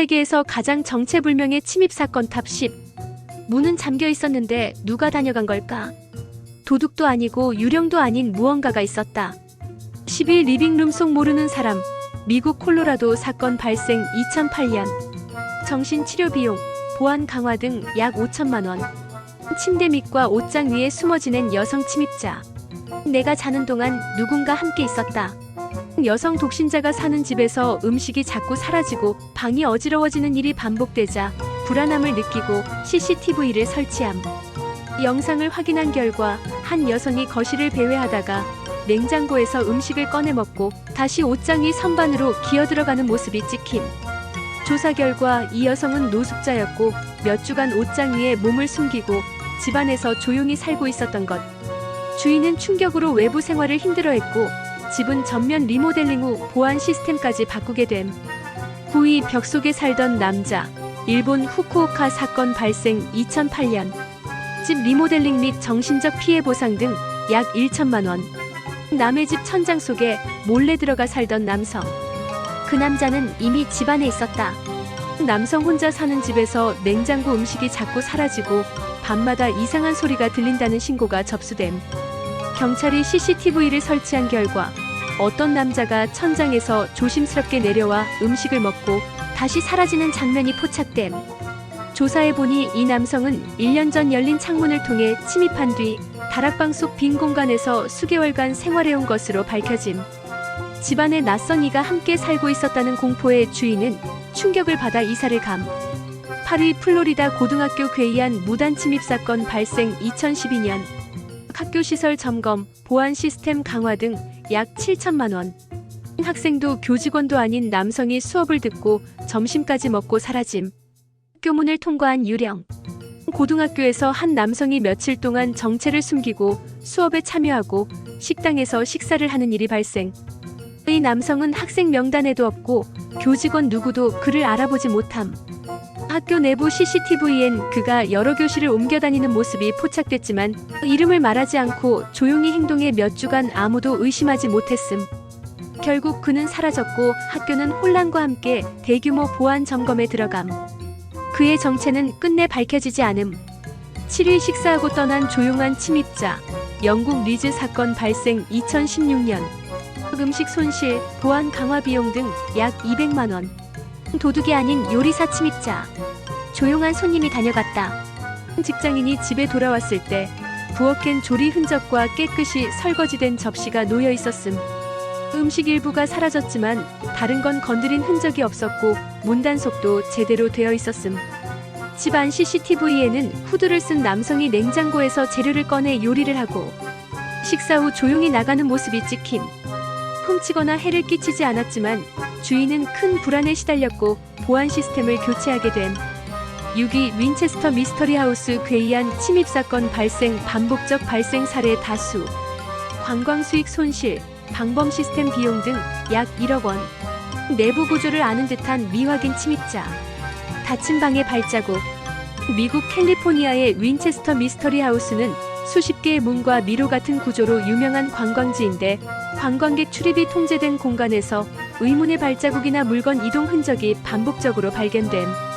세계에서 가장 정체불명의 침입 사건 탑 10. 문은 잠겨 있었는데 누가 다녀간 걸까? 도둑도 아니고 유령도 아닌 무언가가 있었다. 12 리빙룸 속 모르는 사람. 미국 콜로라도 사건 발생 2008년. 정신치료 비용, 보안 강화 등 약 5천만 원. 침대 밑과 옷장 위에 숨어 지낸 여성 침입자. 내가 자는 동안 누군가 함께 있었다. 여성 독신자가 사는 집에서 음식이 자꾸 사라지고 방이 어지러워지는 일이 반복되자 불안함을 느끼고 CCTV를 설치함. 영상을 확인한 결과 한 여성이 거실을 배회하다가 냉장고에서 음식을 꺼내 먹고 다시 옷장 위 선반으로 기어 들어가는 모습이 찍힘. 조사 결과 이 여성은 노숙자였고 몇 주간 옷장 위에 몸을 숨기고 집안에서 조용히 살고 있었던 것. 주인은 충격으로 외부 생활을 힘들어했고 집은 전면 리모델링 후 보안 시스템까지 바꾸게 됨. 9위 벽 속에 살던 남자. 일본 후쿠오카 사건 발생 2008년. 집 리모델링 및 정신적 피해 보상 등 약 1천만 원. 남의 집 천장 속에 몰래 들어가 살던 남성. 그 남자는 이미 집 안에 있었다. 남성 혼자 사는 집에서 냉장고 음식이 자꾸 사라지고 밤마다 이상한 소리가 들린다는 신고가 접수됨. 경찰이 CCTV를 설치한 결과 어떤 남자가 천장에서 조심스럽게 내려와 음식을 먹고 다시 사라지는 장면이 포착됨. 조사해 보니 이 남성은 1년 전 열린 창문을 통해 침입한 뒤 다락방 속 빈 공간에서 수개월간 생활해온 것으로 밝혀짐. 집안에 낯선 이가 함께 살고 있었다는 공포에 주인은 충격을 받아 이사를 감. 8위 플로리다 고등학교 괴이한 무단 침입 사건 발생 2012년. 학교 시설 점검, 보안 시스템 강화 등 약 7천만 원. 학생도 교직원도 아닌 남성이 수업을 듣고 점심까지 먹고 사라짐. 학교문을 통과한 유령. 고등학교에서 한 남성이 며칠 동안 정체를 숨기고 수업에 참여하고 식당에서 식사를 하는 일이 발생. 이 남성은 학생 명단에도 없고 교직원 누구도 그를 알아보지 못함. 학교 내부 CCTV엔 그가 여러 교실을 옮겨 다니는 모습이 포착됐지만 이름을 말하지 않고 조용히 행동해 몇 주간 아무도 의심하지 못했음. 결국 그는 사라졌고 학교는 혼란과 함께 대규모 보안 점검에 들어감. 그의 정체는 끝내 밝혀지지 않음. 7일 식사하고 떠난 조용한 침입자. 영국 리즈 사건 발생 2016년. 음식 손실, 보안 강화 비용 등 약 200만 원. 도둑이 아닌 요리사 침입자. 조용한 손님이 다녀갔다. 직장인이 집에 돌아왔을 때 부엌엔 조리 흔적과 깨끗이 설거지된 접시가 놓여 있었음. 음식 일부가 사라졌지만 다른 건 건드린 흔적이 없었고 문단속도 제대로 되어 있었음. 집안 CCTV에는 후드를 쓴 남성이 냉장고에서 재료를 꺼내 요리를 하고 식사 후 조용히 나가는 모습이 찍힘. 훔치거나 해를 끼치지 않았지만 주인은 큰 불안에 시달렸고 보안 시스템을 교체하게 됨. 6위 윈체스터 미스터리 하우스 괴이한 침입 사건 발생 반복적 발생 사례 다수. 관광 수익 손실, 방범 시스템 비용 등 약 1억 원. 내부 구조를 아는 듯한 미확인 침입자. 닫힌 방의 발자국. 미국 캘리포니아의 윈체스터 미스터리 하우스는 수십 개의 문과 미로 같은 구조로 유명한 관광지인데 관광객 출입이 통제된 공간에서 의문의 발자국이나 물건 이동 흔적이 반복적으로 발견됨.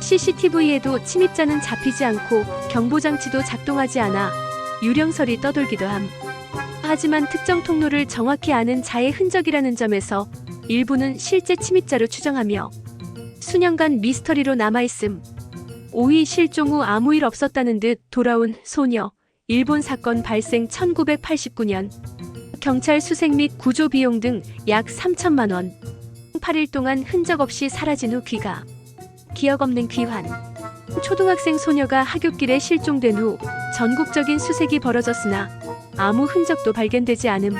CCTV에도 침입자는 잡히지 않고 경보장치도 작동하지 않아 유령설이 떠돌기도 함. 하지만 특정 통로를 정확히 아는 자의 흔적이라는 점에서 일부는 실제 침입자로 추정하며 수년간 미스터리로 남아있음. 5위 실종 후 아무 일 없었다는 듯 돌아온 소녀. 일본 사건 발생 1989년. 경찰 수색 및 구조 비용 등 약 3천만 원. 8일 동안 흔적 없이 사라진 후 귀가. 기억 없는 귀환. 초등학생 소녀가 하굣길에 실종된 후 전국적인 수색이 벌어졌으나 아무 흔적도 발견되지 않음.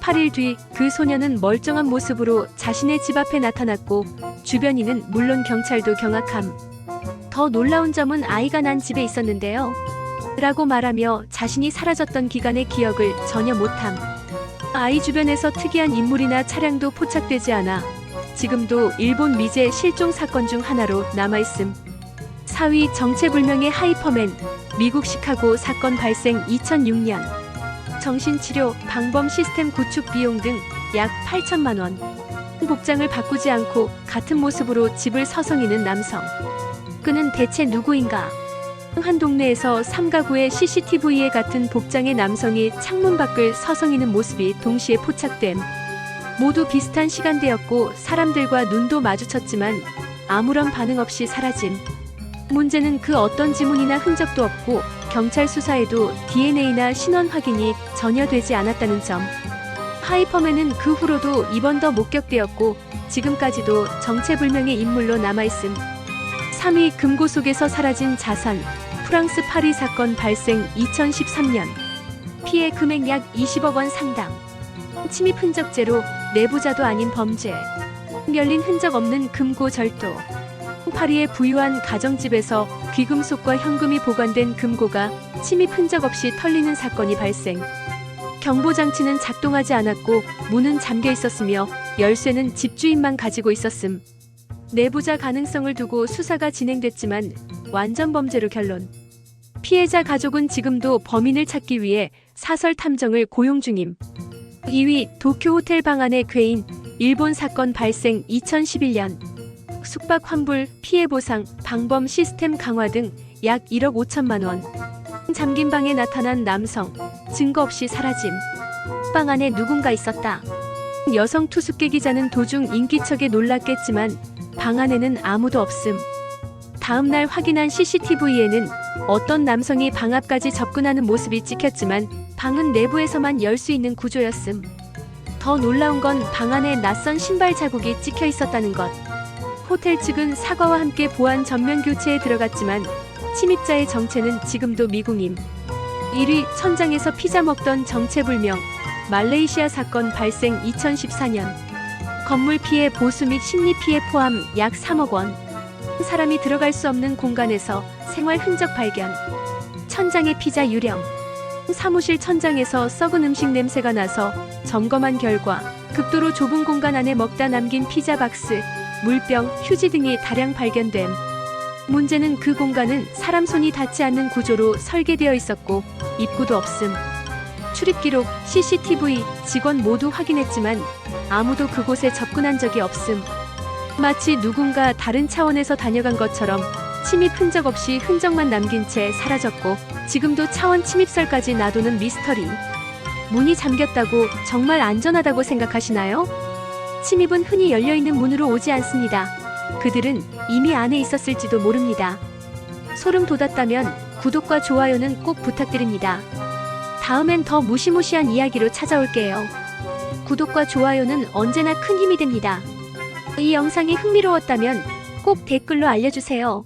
8일 뒤 그 소녀는 멀쩡한 모습으로 자신의 집 앞에 나타났고 주변인은 물론 경찰도 경악함. 더 놀라운 점은 아이가 난 집에 있었는데요. 라고 말하며 자신이 사라졌던 기간의 기억을 전혀 못함. 아이 주변에서 특이한 인물이나 차량도 포착되지 않아 지금도 일본 미제 실종 사건 중 하나로 남아있음. 4위 정체불명의 하이퍼맨, 미국 시카고 사건 발생 2006년. 정신치료, 방범 시스템 구축 비용 등 약 8천만 원. 복장을 바꾸지 않고 같은 모습으로 집을 서성이는 남성. 그는 대체 누구인가? 한 동네에서 삼가구의 CCTV에 같은 복장의 남성이 창문 밖을 서성이는 모습이 동시에 포착됨. 모두 비슷한 시간대였고 사람들과 눈도 마주쳤지만 아무런 반응 없이 사라짐. 문제는 그 어떤 지문이나 흔적도 없고 경찰 수사에도 DNA나 신원 확인이 전혀 되지 않았다는 점. 하이퍼맨은 그 후로도 이번 더 목격되었고 지금까지도 정체불명의 인물로 남아있음. 3위 금고 속에서 사라진 자산. 프랑스 파리 사건 발생 2013년. 피해 금액 약 20억 원 상당. 침입 흔적제로 내부자도 아닌 범죄. 열린 흔적 없는 금고 절도. 파리의 부유한 가정집에서 귀금속과 현금이 보관된 금고가 침입 흔적 없이 털리는 사건이 발생. 경보장치는 작동하지 않았고 문은 잠겨 있었으며 열쇠는 집주인만 가지고 있었음. 내부자 가능성을 두고 수사가 진행됐지만 완전 범죄로 결론. 피해자 가족은 지금도 범인을 찾기 위해 사설 탐정을 고용 중임. 2위 도쿄 호텔 방 안의 괴인 일본 사건 발생 2011년 숙박 환불 피해 보상 방범 시스템 강화 등 약 1억 5천만 원. 잠긴 방에 나타난 남성 증거 없이 사라짐. 방 안에 누군가 있었다. 여성 투숙객 기자는 도중 인기척에 놀랐겠지만 방 안에는 아무도 없음. 다음 날 확인한 CCTV에는 어떤 남성이 방 앞까지 접근하는 모습이 찍혔지만 방은 내부에서만 열 수 있는 구조였음. 더 놀라운 건 방 안에 낯선 신발 자국이 찍혀 있었다는 것. 호텔 측은 사과와 함께 보안 전면 교체에 들어갔지만 침입자의 정체는 지금도 미궁임. 1위 천장에서 피자 먹던 정체불명 말레이시아 사건 발생 2014년 건물 피해 보수 및 심리 피해 포함 약 3억 원 사람이 들어갈 수 없는 공간에서 생활 흔적 발견 천장의 피자 유령 사무실 천장에서 썩은 음식 냄새가 나서 점검한 결과 극도로 좁은 공간 안에 먹다 남긴 피자 박스 물병 휴지 등이 다량 발견됨 문제는 그 공간은 사람 손이 닿지 않는 구조로 설계되어 있었고 입구도 없음. 출입 기록, CCTV, 직원 모두 확인했지만 아무도 그곳에 접근한 적이 없음. 마치 누군가 다른 차원에서 다녀간 것처럼 침입 흔적 없이 흔적만 남긴 채 사라졌고 지금도 차원 침입설까지 놔두는 미스터리. 문이 잠겼다고 정말 안전하다고 생각하시나요? 침입은 흔히 열려있는 문으로 오지 않습니다. 그들은 이미 안에 있었을지도 모릅니다. 소름 돋았다면 구독과 좋아요는 꼭 부탁드립니다. 다음엔 더 무시무시한 이야기로 찾아올게요. 구독과 좋아요는 언제나 큰 힘이 됩니다. 이 영상이 흥미로웠다면 꼭 댓글로 알려주세요.